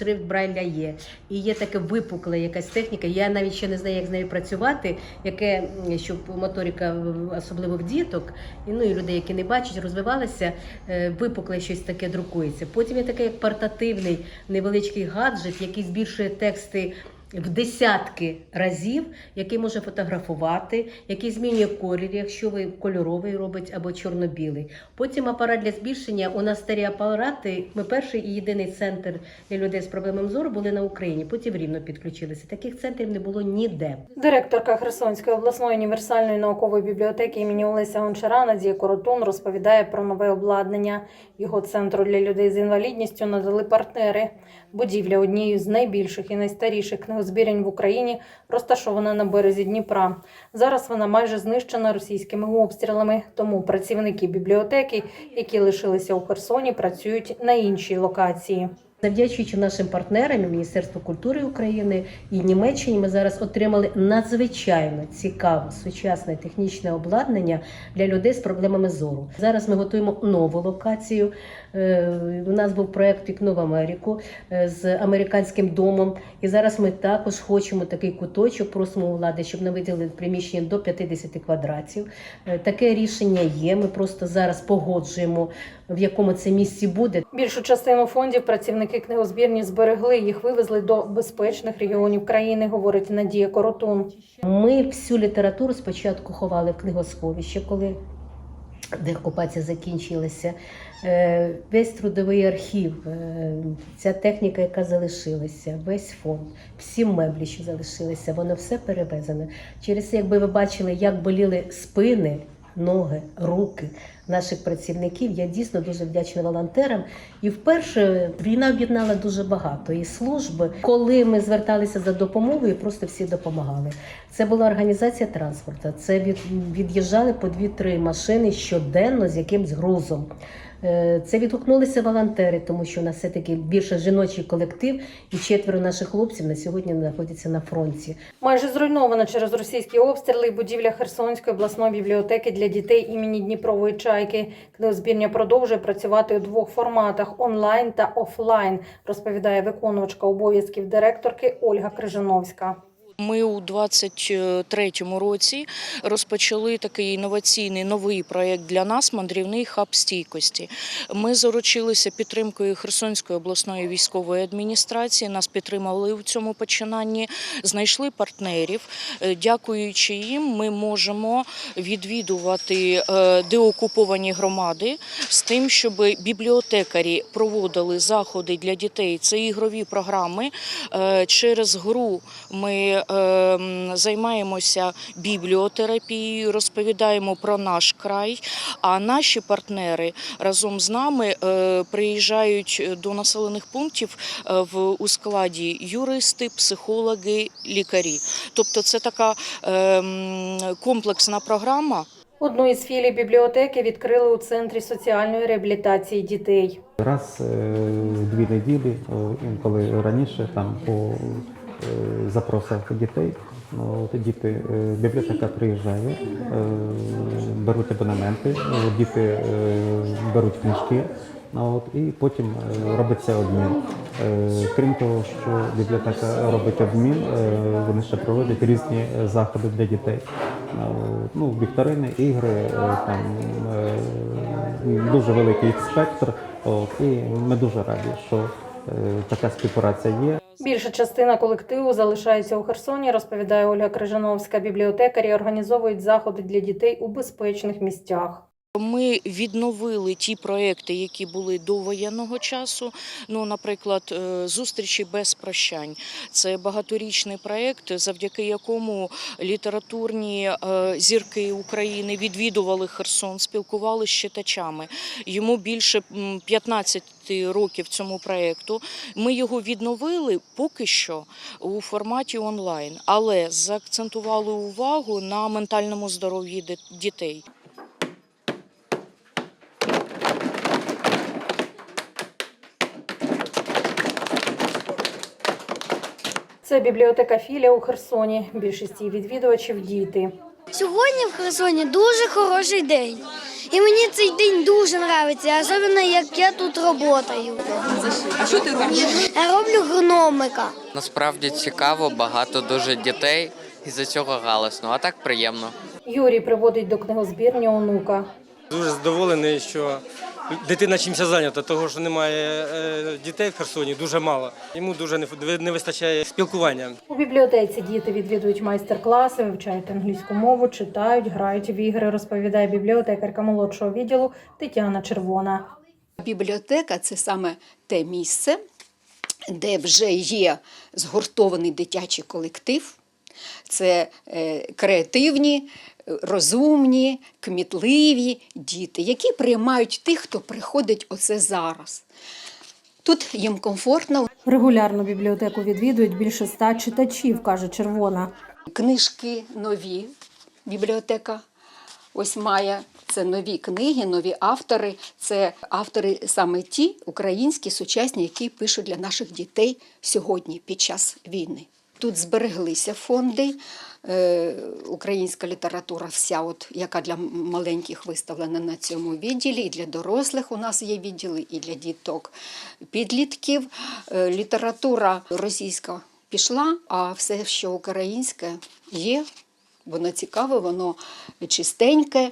Шрифт Брайля є. І є таке випукла якась техніка. Я навіть ще не знаю, як з нею працювати, яке, щоб моторика, особливо в діток, і, ну і людей, які не бачать, розвивалася, е, випукле щось таке друкується. Потім є таке як портативний невеличкий гаджет, який збільшує тексти. В десятки разів, який може фотографувати, який змінює колір, якщо ви кольоровий робить або чорно-білий. Потім апарат для збільшення. У нас старі апарати. Ми перший і єдиний центр для людей з проблемами зору були на Україні. Потім рівно підключилися. Таких центрів не було ніде. Директорка Херсонської обласної універсальної наукової бібліотеки імені Олеся Гончара Надія Коротун розповідає про нове обладнання. Його центру для людей з інвалідністю надали партнери. Будівля однією з найбільших і найстаріших книгозбірень в Україні розташована на березі Дніпра. Зараз вона майже знищена російськими обстрілами. Тому працівники бібліотеки, які лишилися у Херсоні, працюють на іншій локації. Завдячуючи нашим партнерам, Міністерству культури України і Німеччині, ми зараз отримали надзвичайно цікаве сучасне технічне обладнання для людей з проблемами зору. Зараз ми готуємо нову локацію. Е, У нас був проект Вікно в Америку е, з американським домом. І зараз ми також хочемо такий куточок, просимо у влади, щоб нам виділили приміщення до 50 квадратів. Е, Таке рішення є. Ми просто зараз погоджуємо, в якому це місці буде. Більшу частину фондів працівники книгозбірні зберегли. Їх вивезли до безпечних регіонів країни, говорить Надія Коротун. Ми всю літературу спочатку ховали в книгосховище, коли деокупація закінчилася. Е, Весь трудовий архів, е, ця техніка, яка залишилася, весь фонд, всі меблі, що залишилися, воно все перевезено. Через це, якби ви бачили, як боліли спини, ноги, руки наших працівників, я дійсно дуже вдячна волонтерам. І вперше війна об'єднала дуже багато і служби. Коли ми зверталися за допомогою, просто всі допомагали. Це була організація транспорту. Це від, від'їжджали по дві-три машини щоденно з якимсь грузом. Е, Це відгукнулися волонтери, тому що у нас все-таки більше жіночий колектив, і четверо наших хлопців на сьогодні знаходяться на фронті. Майже зруйнована через російські обстріли будівля Херсонської обласної бібліотеки для дітей імені Дніпрової чайки. Книгозбірня продовжує працювати у двох форматах онлайн та офлайн, розповідає виконувачка обов'язків директорки Ольга Крижановська. Ми у 23-му році розпочали такий інноваційний новий проєкт для нас мандрівний хаб стійкості. Ми заручилися підтримкою Херсонської обласної військової адміністрації. Нас підтримали у цьому починанні, знайшли партнерів. Е, Дякуючи їм, ми можемо відвідувати е, деокуповані громади з тим, щоб бібліотекарі проводили заходи для дітей. Це ігрові програми. Е, Через гру ми займаємося бібліотерапією, розповідаємо про наш край. А наші партнери разом з нами е, приїжджають до населених пунктів е, в у складі юристи, психологи, лікарі. Тобто, це така е, комплексна програма. Одну із філій бібліотеки відкрили у центрі соціальної реабілітації дітей. Раз е, дві неділі, інколи раніше, там по е, запросах дітей. Ну, от діти, е, бібліотека приїжджає, е, беруть абонементи, діти беруть книжки. Ну, от, і потім робиться обмін. Крім того, що бібліотека робить обмін, вони ще проводять різні заходи для дітей. Е, Ну, вікторини, ігри, там дуже великий спектр. От, і ми дуже раді, що така співпраця є. Більша частина колективу залишається у Херсоні, розповідає Ольга Крижановська. Бібліотекарі організовують заходи для дітей у безпечних місцях. Ми відновили ті проекти, які були до воєнного часу. Ну, наприклад, е, зустрічі без прощань. Це багаторічний проект, завдяки якому літературні е, зірки України відвідували Херсон, спілкувалися з читачами. Йому більше м, 15 років цьому проекту. Ми його відновили поки що у форматі онлайн, але заакцентували увагу на ментальному здоров'ї дітей. Це бібліотека філія у Херсоні. Більшість її відвідувачів діти. Сьогодні в Херсоні дуже хороший день. І мені цей день дуже подобається, особливо як я тут працюю. А що ти робиш? Я роблю гномика. Насправді цікаво, багато дуже дітей, і за цього галасно, а так приємно. Юрій приводить до книгозбірні онука. Дуже задоволений, що дитина чимся зайнята, того що немає е, дітей в Херсоні, дуже мало. Йому дуже не вистачає спілкування. У бібліотеці діти відвідують майстер-класи, вивчають англійську мову, читають, грають в ігри, розповідає бібліотекарка молодшого відділу Тетяна Червона. Бібліотека це саме те місце, де вже є згуртований дитячий колектив. Це е, креативні, розумні, кмітливі діти, які приймають тих, хто приходить оце зараз. Тут їм комфортно, Регулярно бібліотеку відвідують більше ста читачів, каже Червона. книжки нові. Бібліотека ось має це нові книги, нові автори. Це автори саме ті українські сучасні, які пишуть для наших дітей сьогодні під час війни. Тут збереглися фонди. е, Українська література, вся, от, яка для маленьких виставлена на цьому відділі, і для дорослих у нас є відділи, і для діток підлітків. Е, Література російська пішла, а все, що українське, є. Воно цікаве, воно чистеньке, е,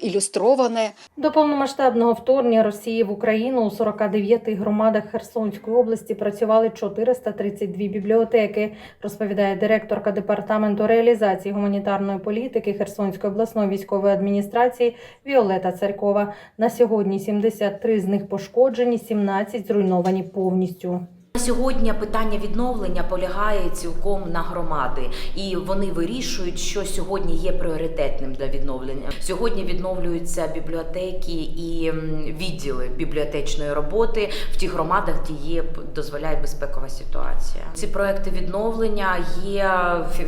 ілюстроване. До повномасштабного вторгнення Росії в Україну у 49 громадах Херсонської області працювали 432 бібліотеки, розповідає директорка департаменту реалізації гуманітарної політики Херсонської обласної військової адміністрації Віолета Царькова. На сьогодні 73 з них пошкоджені, 17 зруйновані повністю. Сьогодні питання відновлення полягає цілком на громади, і вони вирішують, що сьогодні є пріоритетним для відновлення. Сьогодні відновлюються бібліотеки і відділи бібліотечної роботи в тих громадах, де є дозволяє безпекова ситуація. Ці проекти відновлення є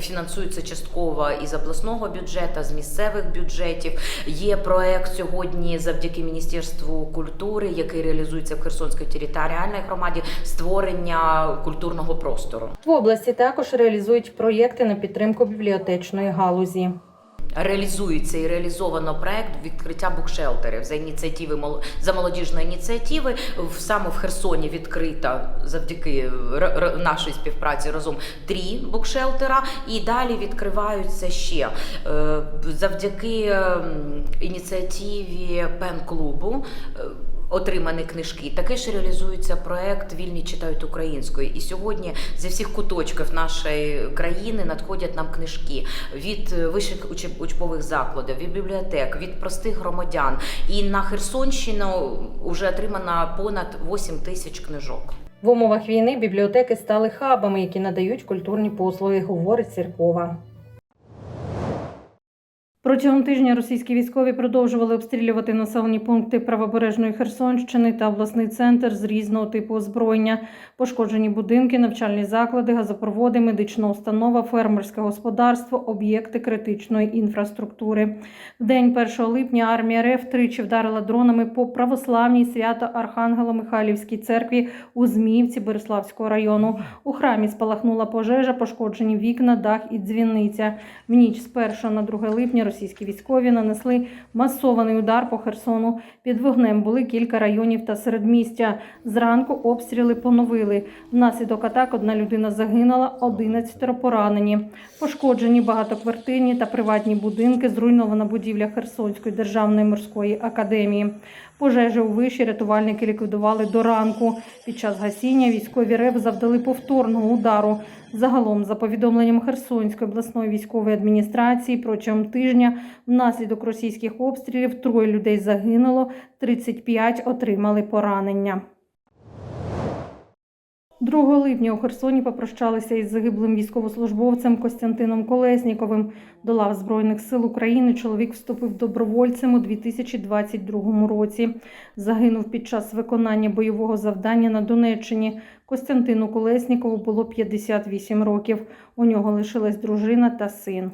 фінансуються частково із обласного бюджету, з місцевих бюджетів. Є проект сьогодні завдяки Міністерству культури, який реалізується в Херсонській територіальній громаді, створення культурного простору. В області також реалізують проєкти на підтримку бібліотечної галузі. Реалізується і реалізовано проект відкриття букшелтерів за ініціативи за молодіжної ініціативи. В саме в Херсоні відкрито завдяки нашій співпраці разом три букшелтера, і далі відкриваються ще Е, завдяки ем, ініціативі пен-клубу. е, Отримані книжки також реалізується проект Вільні читають українською. І сьогодні зі всіх куточків нашої країни надходять нам книжки від е, вищих учбових закладів, від бібліотек, від простих громадян. І на Херсонщину вже отримано понад 8 тисяч книжок. В умовах війни бібліотеки стали хабами, які надають культурні послуги, говорить Церкова. Протягом тижня російські військові продовжували обстрілювати населені пункти правобережної Херсонщини та обласний центр з різного типу озброєння. Пошкоджені будинки, навчальні заклади, газопроводи, медична установа, фермерське господарство, об'єкти критичної інфраструктури. В день 1 липня армія РФ тричі вдарила дронами по православній свято Архангело-Михайлівській церкві у Зміївці Бориславського району. У храмі спалахнула пожежа, пошкоджені вікна, дах і дзвіниця. В ніч з 1 на 2 липня російські військові нанесли масований удар по Херсону. Під вогнем були кілька районів та середмістя. Зранку обстріли поновили. Внаслідок атак одна людина загинула, 11 поранені. Пошкоджені багатоквартирні та приватні будинки, зруйнована будівля Херсонської державної морської академії. Пожежі у виші рятувальники ліквідували до ранку. Під час гасіння військові РЕБ завдали повторного удару. Загалом, за повідомленням Херсонської обласної військової адміністрації, протягом тижня внаслідок російських обстрілів троє людей загинуло, 35 отримали поранення. 2 липня у Херсоні попрощалися із загиблим військовослужбовцем Костянтином Колесніковим. До лав Збройних сил України чоловік вступив добровольцем у 2022 році. Загинув під час виконання бойового завдання на Донеччині. Костянтину Колеснікову було 58 років. У нього лишилась дружина та син.